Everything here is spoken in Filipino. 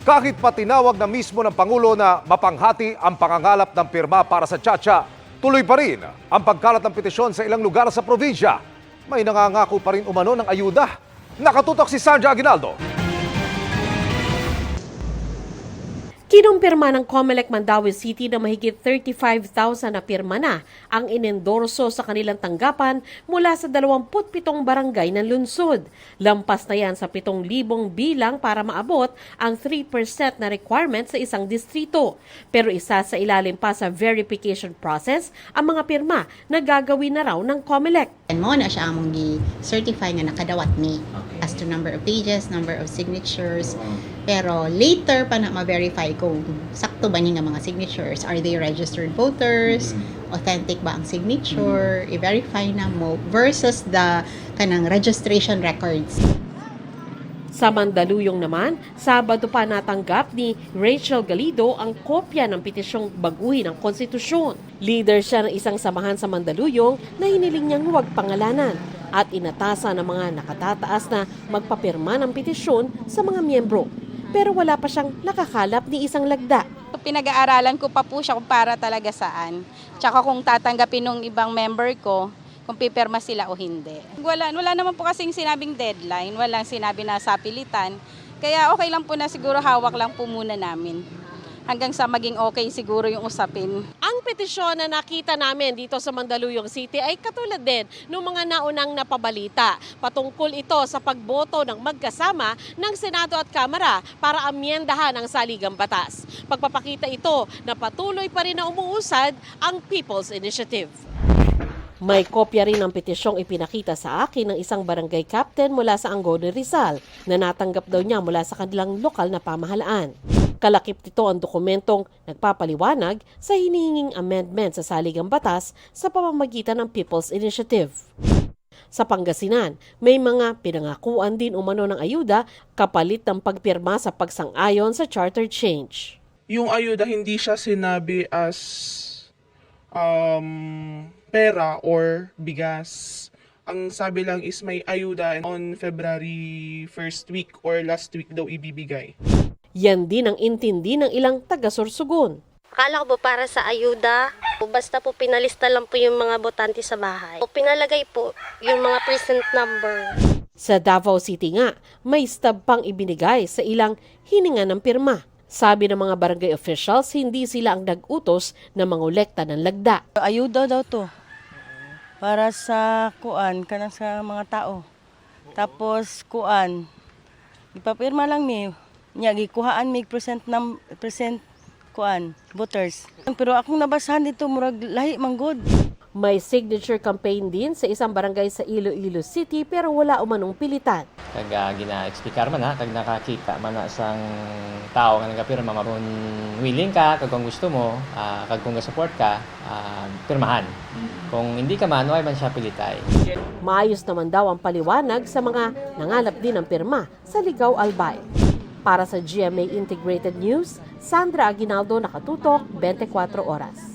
Kahit pa tinawag na mismo ng Pangulo na mapanghati ang pangangalap ng pirma para sa Chacha, tuloy pa rin ang pagkalat ng petisyon sa ilang lugar sa probinsya. May nangangako pa rin umano ng ayuda. Nakatutok si Sandra Aguinaldo. Kinumpirma ng COMELEC Mandawi City na mahigit 35,000 na pirma na ang inendorso sa kanilang tanggapan mula sa 27 barangay ng lungsod. Lampas na yan sa 7,000 bilang para maabot ang 3% na requirement sa isang distrito. Pero isa sa ilalim pa sa verification process ang mga pirma na gagawin na raw ng COMELEC. And mo na siya among gi-certify nga nakadawat ni as to number of pages, number of signatures. Pero later pa na ma-verify kung sakto ba ni nga mga signatures. Are they registered voters? Authentic ba ang signature? I-verify na mo versus the kanang registration records. Sa Mandaluyong naman, Sabado pa natanggap ni Rachel Galido ang kopya ng petisyong baguhin ang konstitusyon. Leader siya ng isang samahan sa Mandaluyong na hiniling niyang huwag pangalanan at inatasa ng mga nakatataas na magpapirma ng petisyon sa mga miyembro. Pero wala pa siyang nakakalap ni isang lagda. Pinag-aaralan ko pa po siya kung para talaga saan. Tsaka kung tatanggapin ng ibang member ko, kung pipirma sila o hindi. Wala, wala naman po kasing sinabing deadline, walang sinabi na sapilitan. Kaya okay lang po na siguro hawak lang po muna namin. Hanggang sa maging okay siguro yung usapin. Ang petisyon na nakita namin dito sa Mandaluyong City ay katulad din ng mga naunang napabalita. Patungkol ito sa pagboto ng magkasama ng Senado at Kamara para amyendahan ang saligang batas. Pagpapakita ito na patuloy pa rin na umuusad ang People's Initiative. May kopya rin ng petisyong ipinakita sa akin ng isang barangay captain mula sa Angono Rizal na natanggap daw niya mula sa kanilang lokal na pamahalaan. Kalakip nito ang dokumentong nagpapaliwanag sa hinihinging amendment sa saligang batas sa pamamagitan ng People's Initiative. Sa Pangasinan, may mga pinangakuan din umano ng ayuda kapalit ng pagpirma sa pagsang-ayon sa charter change. yung ayuda hindi siya sinabi as um, pera or bigas. Ang sabi lang is may ayuda on February first week or last week daw ibibigay. Yan din ang intindi ng ilang taga-Sorsogon. Akala ko po para sa ayuda, basta po pinalista lang po yung mga botante sa bahay. O pinalagay po yung mga present number. Sa Davao City nga, may stub pang ibinigay sa ilang hininga ng pirma. Sabi ng mga barangay officials, hindi sila ang nag-utos na mangolekta ng lagda. Ayuda daw to. Para sa kuan, kanang sa mga tao. Tapos kuan, ipapirma lang mi. Nya gikuhaan mi present nam present kuan voters. Pero akong nabasahan dito murag lahi manggod. May signature campaign din sa isang barangay sa Iloilo City pero wala umanong pilitan. kag uh, gina-explicar man ha kag nakakita man na sang tao nga nagapirma mabon willing ka kag kung gusto mo ah, kag kung support ka ah, pirmahan kung hindi ka man why man siya pilitay Maayos naman daw ang paliwanag sa mga nangalap din ng pirma sa Ligaw Albay. Para sa GMA Integrated News, Sandra Aguinaldo nakatutok 24 oras.